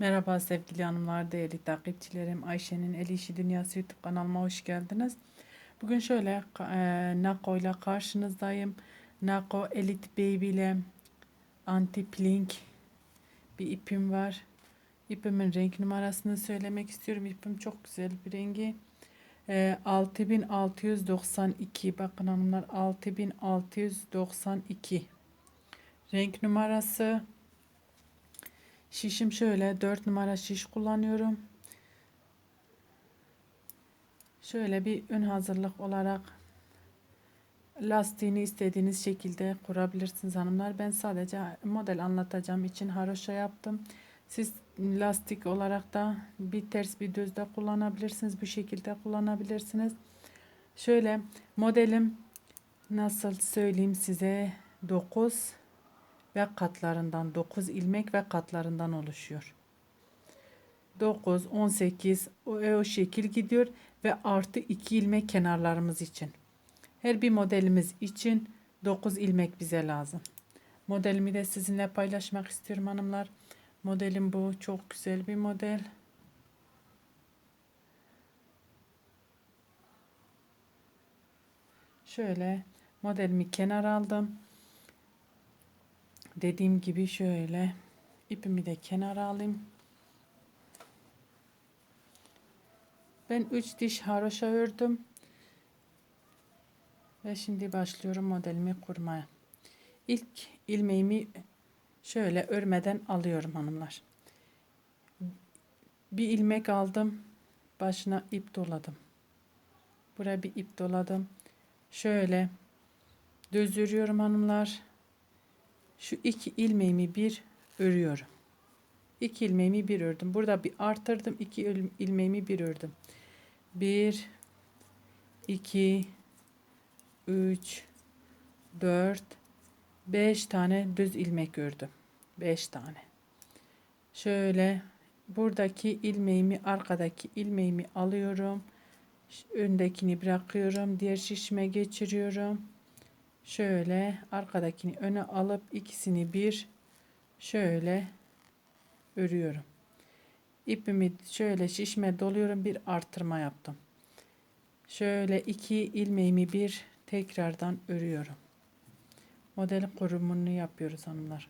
Merhaba sevgili hanımlar, değerli takipçilerim. Ayşe'nin El İşi Dünyası YouTube kanalıma hoş geldiniz. Bugün şöyle e, Nako ile karşınızdayım. Nako Elite Baby ile Anti Plink bir ipim var. İpimin renk numarasını söylemek istiyorum. İpim çok güzel bir rengi. E, 6692 bakın hanımlar 6692 renk numarası Şişim şöyle 4 numara şiş kullanıyorum. Şöyle bir ön hazırlık olarak lastiğini istediğiniz şekilde kurabilirsiniz hanımlar. Ben sadece model anlatacağım için haroşa yaptım. Siz lastik olarak da bir ters bir düz de kullanabilirsiniz. Bu şekilde kullanabilirsiniz. Şöyle modelim nasıl söyleyeyim size 9 ve katlarından 9 ilmek ve katlarından oluşuyor. 9, 18 o, o şekil gidiyor ve artı 2 ilmek kenarlarımız için. Her bir modelimiz için 9 ilmek bize lazım. Modelimi de sizinle paylaşmak istiyorum hanımlar. Modelim bu. Çok güzel bir model. Şöyle modelimi kenar aldım. Dediğim gibi şöyle ipimi de kenara alayım. Ben 3 diş haroşa ördüm. Ve şimdi başlıyorum modelimi kurmaya. İlk ilmeğimi şöyle örmeden alıyorum hanımlar. Bir ilmek aldım. Başına ip doladım. Buraya bir ip doladım. Şöyle düz hanımlar şu iki ilmeğimi bir örüyorum. İki ilmeğimi bir ördüm. Burada bir artırdım. iki ilmeğimi bir ördüm. Bir, iki, üç, dört, beş tane düz ilmek ördüm. Beş tane. Şöyle buradaki ilmeğimi arkadaki ilmeğimi alıyorum. Öndekini bırakıyorum. Diğer şişime geçiriyorum şöyle arkadakini öne alıp ikisini bir şöyle örüyorum. İpimi şöyle şişme doluyorum bir artırma yaptım. Şöyle iki ilmeğimi bir tekrardan örüyorum. Model kurumunu yapıyoruz hanımlar.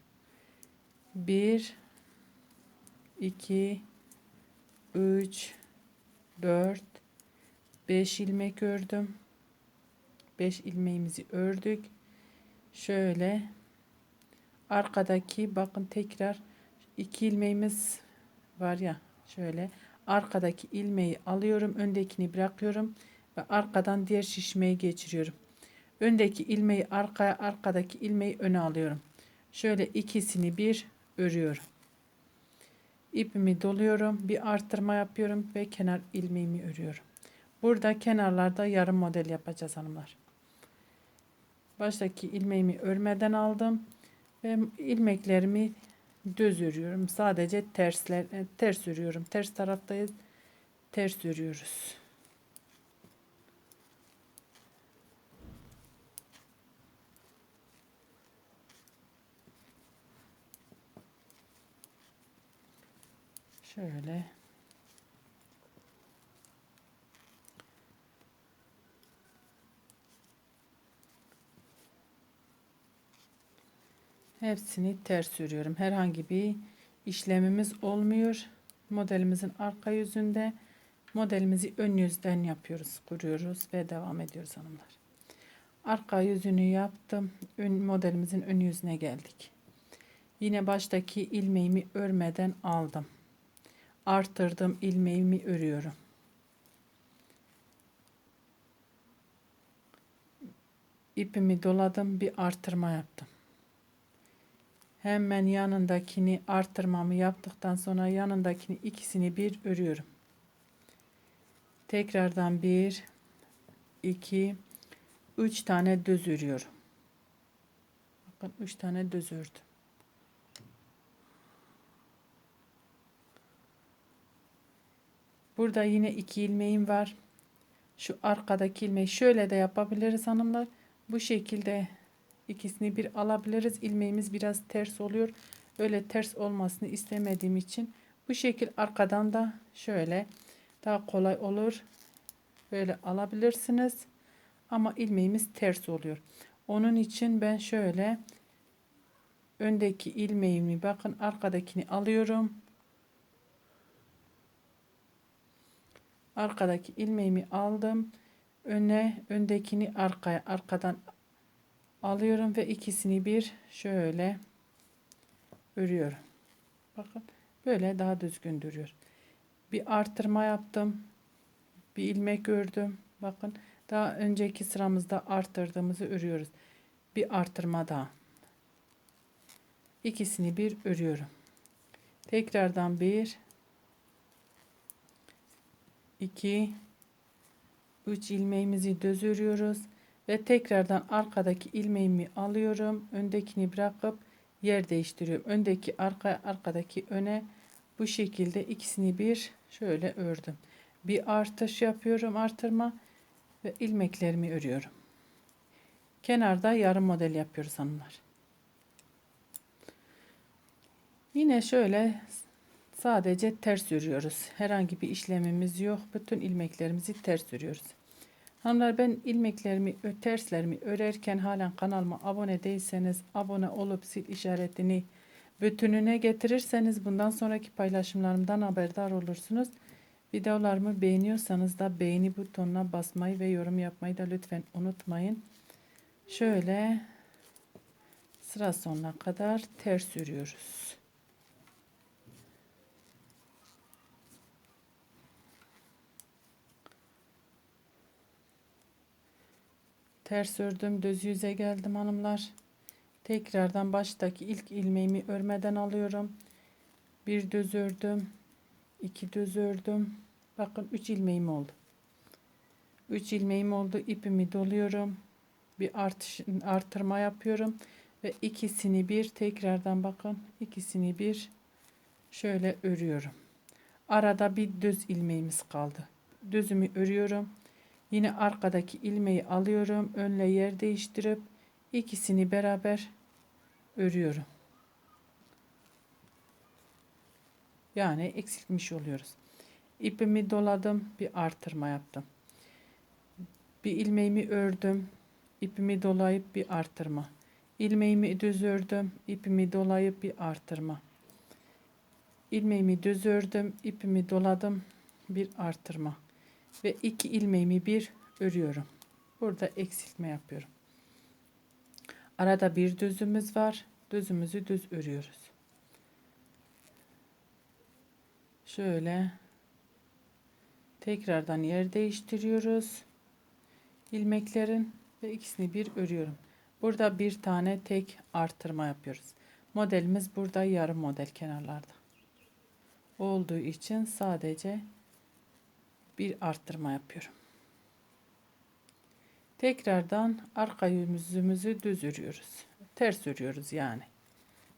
Bir, iki, üç, dört, beş ilmek ördüm. 5 ilmeğimizi ördük. Şöyle arkadaki bakın tekrar iki ilmeğimiz var ya şöyle arkadaki ilmeği alıyorum öndekini bırakıyorum ve arkadan diğer şişmeyi geçiriyorum. Öndeki ilmeği arkaya arkadaki ilmeği öne alıyorum. Şöyle ikisini bir örüyorum. İpimi doluyorum bir arttırma yapıyorum ve kenar ilmeğimi örüyorum. Burada kenarlarda yarım model yapacağız hanımlar baştaki ilmeğimi örmeden aldım ve ilmeklerimi düz örüyorum. Sadece tersler e, ters örüyorum. Ters taraftayız. Ters örüyoruz. Şöyle Hepsini ters örüyorum. Herhangi bir işlemimiz olmuyor. Modelimizin arka yüzünde modelimizi ön yüzden yapıyoruz, kuruyoruz ve devam ediyoruz hanımlar. Arka yüzünü yaptım. Ön, modelimizin ön yüzüne geldik. Yine baştaki ilmeğimi örmeden aldım. Artırdım ilmeğimi örüyorum. İpimi doladım, bir artırma yaptım. Hemen yanındakini arttırmamı yaptıktan sonra yanındakini ikisini bir örüyorum. Tekrardan bir, iki, üç tane düz örüyorum. Bakın üç tane düz ördüm. Burada yine iki ilmeğim var. Şu arkadaki ilmeği şöyle de yapabiliriz hanımlar. Bu şekilde ikisini bir alabiliriz. İlmeğimiz biraz ters oluyor. Öyle ters olmasını istemediğim için Bu şekil arkadan da şöyle daha kolay olur. Böyle alabilirsiniz. Ama ilmeğimiz ters oluyor. Onun için ben şöyle öndeki ilmeğimi bakın arkadakini alıyorum. Arkadaki ilmeğimi aldım. Öne öndekini arkaya arkadan alıyorum ve ikisini bir şöyle örüyorum. Bakın böyle daha düzgün duruyor. Bir artırma yaptım. Bir ilmek ördüm. Bakın daha önceki sıramızda arttırdığımızı örüyoruz. Bir artırma daha. İkisini bir örüyorum. Tekrardan bir 2 3 ilmeğimizi düz örüyoruz ve tekrardan arkadaki ilmeğimi alıyorum. Öndekini bırakıp yer değiştiriyorum. Öndeki arka arkadaki öne bu şekilde ikisini bir şöyle ördüm. Bir artış yapıyorum artırma ve ilmeklerimi örüyorum. Kenarda yarım model yapıyoruz hanımlar. Yine şöyle sadece ters örüyoruz. Herhangi bir işlemimiz yok. Bütün ilmeklerimizi ters örüyoruz. Hanımlar ben ilmeklerimi, terslerimi örerken halen kanalıma abone değilseniz abone olup sil işaretini bütününe getirirseniz bundan sonraki paylaşımlarımdan haberdar olursunuz. Videolarımı beğeniyorsanız da beğeni butonuna basmayı ve yorum yapmayı da lütfen unutmayın. Şöyle sıra sonuna kadar ters örüyoruz. Ters ördüm, düz yüze geldim hanımlar. Tekrardan baştaki ilk ilmeğimi örmeden alıyorum. Bir düz ördüm. iki düz ördüm. Bakın 3 ilmeğim oldu. 3 ilmeğim oldu. İpimi doluyorum. Bir artış, artırma yapıyorum ve ikisini bir tekrardan bakın ikisini bir şöyle örüyorum. Arada bir düz ilmeğimiz kaldı. Düzümü örüyorum. Yine arkadaki ilmeği alıyorum. Önle yer değiştirip ikisini beraber örüyorum. Yani eksiltmiş oluyoruz. İpimi doladım, bir artırma yaptım. Bir ilmeğimi ördüm, ipimi dolayıp bir artırma. İlmeğimi düz ördüm, ipimi dolayıp bir artırma. İlmeğimi düz ördüm, ipimi doladım, bir artırma ve iki ilmeğimi bir örüyorum. Burada eksiltme yapıyorum. Arada bir düzümüz var. Düzümüzü düz örüyoruz. Şöyle tekrardan yer değiştiriyoruz. ilmeklerin ve ikisini bir örüyorum. Burada bir tane tek artırma yapıyoruz. Modelimiz burada yarım model kenarlarda. Olduğu için sadece bir arttırma yapıyorum. Tekrardan arka yüzümüzü düz örüyoruz. Ters örüyoruz yani.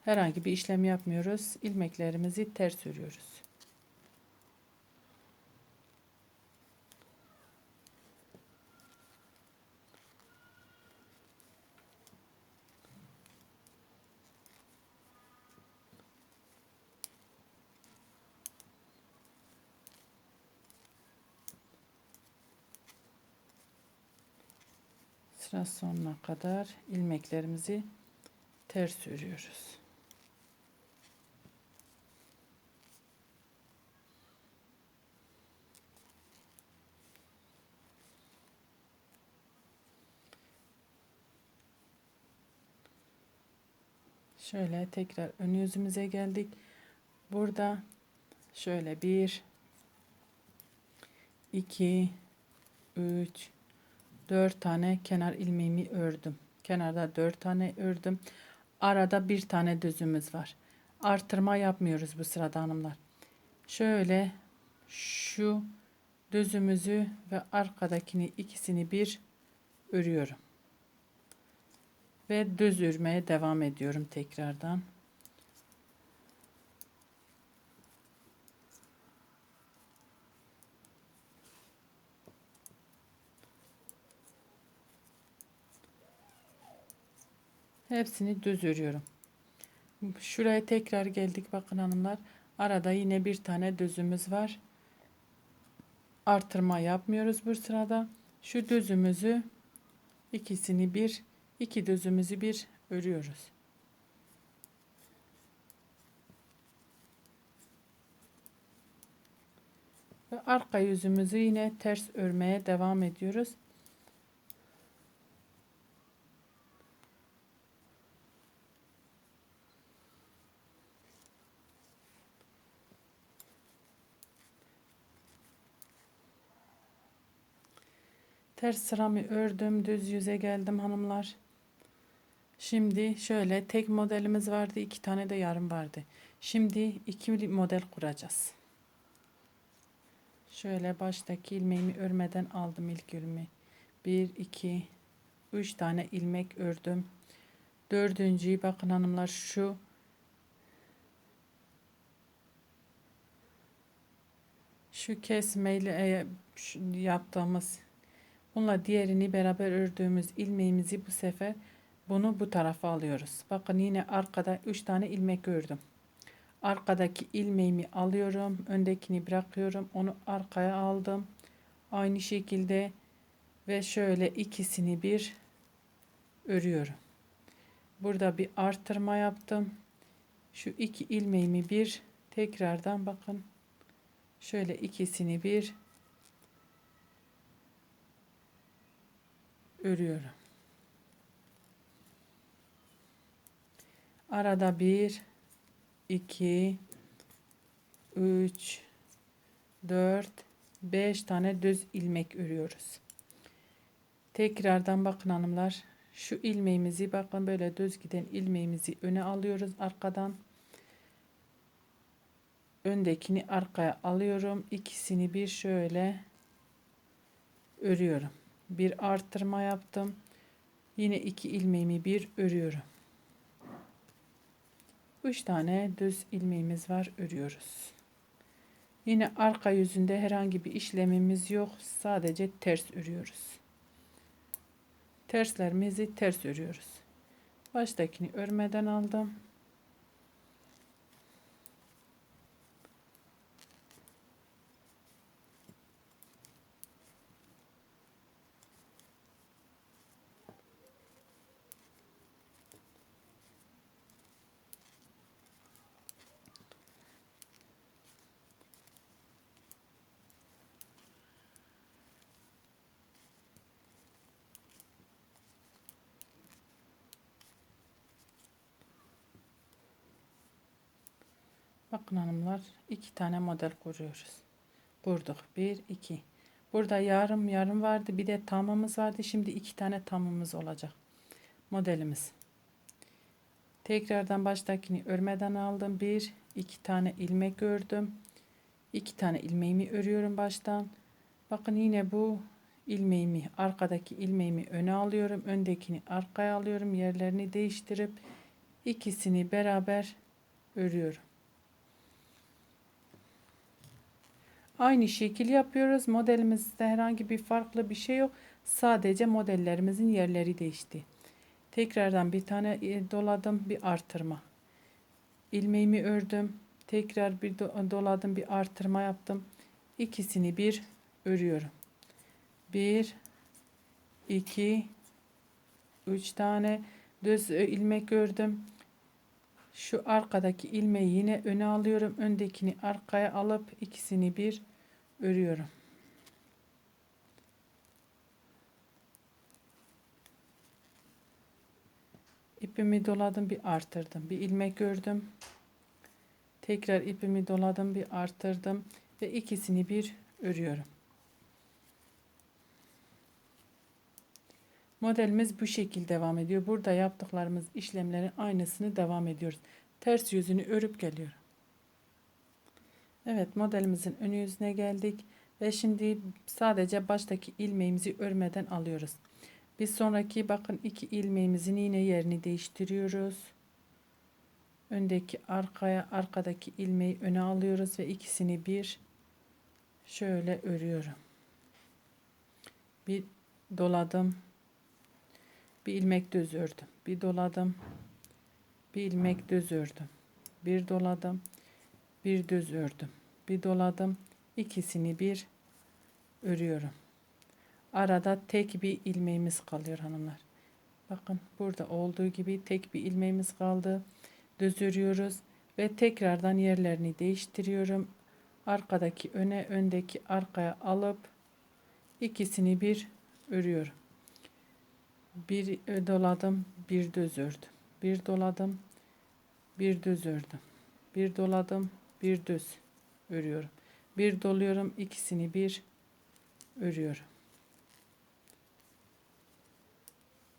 Herhangi bir işlem yapmıyoruz. İlmeklerimizi ters örüyoruz. Sıra sonuna kadar ilmeklerimizi ters örüyoruz. Şöyle tekrar ön yüzümüze geldik. Burada şöyle bir, iki, üç, 4 tane kenar ilmeğimi ördüm. Kenarda 4 tane ördüm. Arada bir tane düzümüz var. Artırma yapmıyoruz bu sırada hanımlar. Şöyle şu düzümüzü ve arkadakini ikisini bir örüyorum. Ve düz örmeye devam ediyorum tekrardan. Hepsini düz örüyorum. Şuraya tekrar geldik bakın hanımlar. Arada yine bir tane düzümüz var. Artırma yapmıyoruz bu sırada. Şu düzümüzü ikisini bir, iki düzümüzü bir örüyoruz. Ve arka yüzümüzü yine ters örmeye devam ediyoruz. Ters sıramı ördüm, düz yüze geldim hanımlar. Şimdi şöyle tek modelimiz vardı, iki tane de yarım vardı. Şimdi iki model kuracağız. Şöyle baştaki ilmeğimi örmeden aldım ilk ilmeği. 1 2 3 tane ilmek ördüm. Dördüncüyü bakın hanımlar şu şu kesmeyle e, yaptığımız bununla diğerini beraber ördüğümüz ilmeğimizi bu sefer bunu bu tarafa alıyoruz. Bakın yine arkada 3 tane ilmek ördüm. Arkadaki ilmeğimi alıyorum. Öndekini bırakıyorum. Onu arkaya aldım. Aynı şekilde ve şöyle ikisini bir örüyorum. Burada bir artırma yaptım. Şu iki ilmeğimi bir tekrardan bakın. Şöyle ikisini bir örüyorum. Arada bir 2 3 4 5 tane düz ilmek örüyoruz. Tekrardan bakın hanımlar. Şu ilmeğimizi bakın böyle düz giden ilmeğimizi öne alıyoruz arkadan. Öndekini arkaya alıyorum. İkisini bir şöyle örüyorum. Bir arttırma yaptım. Yine iki ilmeğimi bir örüyorum. 3 tane düz ilmeğimiz var örüyoruz. Yine arka yüzünde herhangi bir işlemimiz yok. Sadece ters örüyoruz. Terslerimizi ters örüyoruz. Baştakini örmeden aldım. Bakın hanımlar iki tane model kuruyoruz. Kurduk. Bir, iki. Burada yarım yarım vardı. Bir de tamamımız vardı. Şimdi iki tane tamamımız olacak. Modelimiz. Tekrardan baştakini örmeden aldım. Bir, iki tane ilmek ördüm. İki tane ilmeğimi örüyorum baştan. Bakın yine bu ilmeğimi arkadaki ilmeğimi öne alıyorum. Öndekini arkaya alıyorum. Yerlerini değiştirip ikisini beraber örüyorum. Aynı şekil yapıyoruz. Modelimizde herhangi bir farklı bir şey yok. Sadece modellerimizin yerleri değişti. Tekrardan bir tane e, doladım bir artırma. İlmeğimi ördüm. Tekrar bir doladım bir artırma yaptım. İkisini bir örüyorum. Bir, iki, üç tane düz e, ilmek ördüm. Şu arkadaki ilmeği yine öne alıyorum. Öndekini arkaya alıp ikisini bir örüyorum. İpimi doladım bir artırdım. Bir ilmek ördüm. Tekrar ipimi doladım bir artırdım ve ikisini bir örüyorum. Modelimiz bu şekilde devam ediyor. Burada yaptıklarımız işlemlerin aynısını devam ediyoruz. Ters yüzünü örüp geliyorum. Evet modelimizin ön yüzüne geldik. Ve şimdi sadece baştaki ilmeğimizi örmeden alıyoruz. Bir sonraki bakın iki ilmeğimizin yine yerini değiştiriyoruz. Öndeki arkaya arkadaki ilmeği öne alıyoruz ve ikisini bir şöyle örüyorum. Bir doladım. Bir ilmek düz ördüm. Bir doladım. Bir ilmek düz ördüm. Bir doladım bir düz ördüm. Bir doladım. İkisini bir örüyorum. Arada tek bir ilmeğimiz kalıyor hanımlar. Bakın burada olduğu gibi tek bir ilmeğimiz kaldı. Düz örüyoruz ve tekrardan yerlerini değiştiriyorum. Arkadaki öne, öndeki arkaya alıp ikisini bir örüyorum. Bir doladım, bir düz ördüm. Bir doladım, bir düz ördüm. Bir doladım, bir düz örüyorum. Bir doluyorum, ikisini bir örüyorum.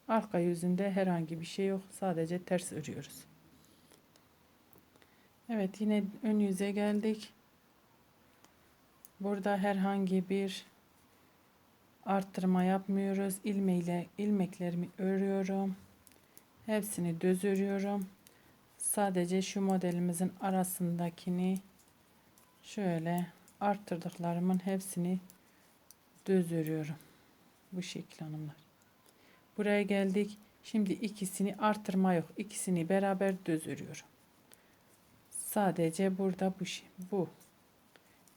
Arka yüzünde herhangi bir şey yok. Sadece ters örüyoruz. Evet yine ön yüze geldik. Burada herhangi bir arttırma yapmıyoruz. İlmeğiyle ilmeklerimi örüyorum. Hepsini düz örüyorum. Sadece şu modelimizin arasındakini şöyle arttırdıklarımın hepsini düz örüyorum. Bu şekil hanımlar. Buraya geldik. Şimdi ikisini artırma yok. İkisini beraber düz örüyorum. Sadece burada bu şey, bu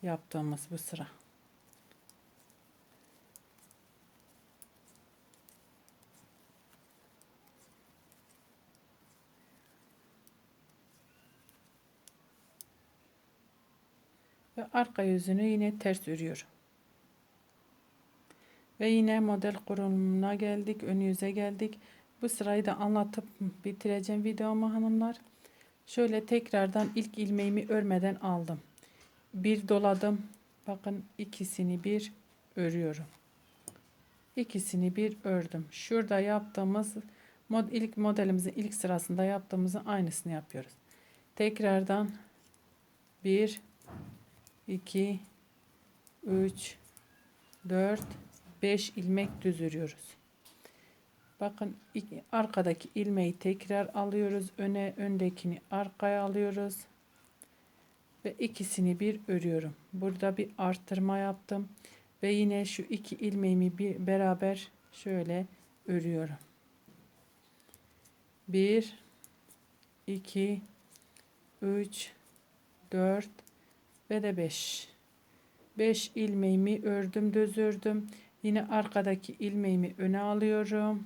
yaptığımız bu sıra. Ve arka yüzünü yine ters örüyorum. Ve yine model kurulumuna geldik. Ön yüze geldik. Bu sırayı da anlatıp bitireceğim videomu hanımlar. Şöyle tekrardan ilk ilmeğimi örmeden aldım. Bir doladım. Bakın ikisini bir örüyorum. İkisini bir ördüm. Şurada yaptığımız mod, ilk modelimizin ilk sırasında yaptığımızın aynısını yapıyoruz. Tekrardan 1 2 3 4 5 ilmek düz örüyoruz. Bakın arkadaki ilmeği tekrar alıyoruz. Öne öndekini arkaya alıyoruz. Ve ikisini bir örüyorum. Burada bir arttırma yaptım. Ve yine şu iki ilmeğimi bir beraber şöyle örüyorum. 1 2 3 4 ve de 5 5 ilmeğimi ördüm düz ördüm. Yine arkadaki ilmeğimi öne alıyorum.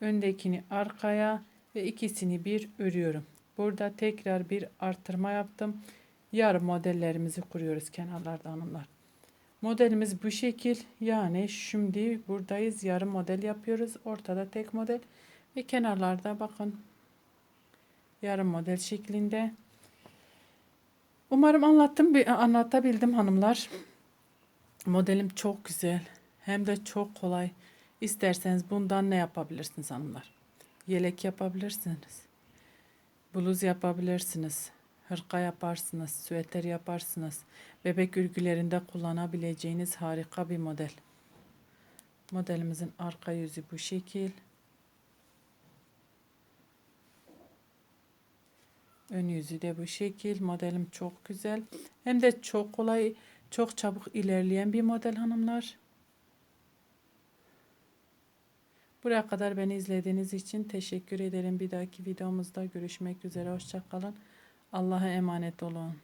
Öndekini arkaya ve ikisini bir örüyorum. Burada tekrar bir artırma yaptım. Yarım modellerimizi kuruyoruz kenarlarda hanımlar. Modelimiz bu şekil. Yani şimdi buradayız. Yarım model yapıyoruz. Ortada tek model. Ve kenarlarda bakın. Yarım model şeklinde Umarım anlattım, anlatabildim hanımlar. Modelim çok güzel. Hem de çok kolay. İsterseniz bundan ne yapabilirsiniz hanımlar? Yelek yapabilirsiniz. Bluz yapabilirsiniz. Hırka yaparsınız. Süeter yaparsınız. Bebek örgülerinde kullanabileceğiniz harika bir model. Modelimizin arka yüzü bu şekil. Ön yüzü de bu şekil. Modelim çok güzel. Hem de çok kolay, çok çabuk ilerleyen bir model hanımlar. Buraya kadar beni izlediğiniz için teşekkür ederim. Bir dahaki videomuzda görüşmek üzere. Hoşçakalın. Allah'a emanet olun.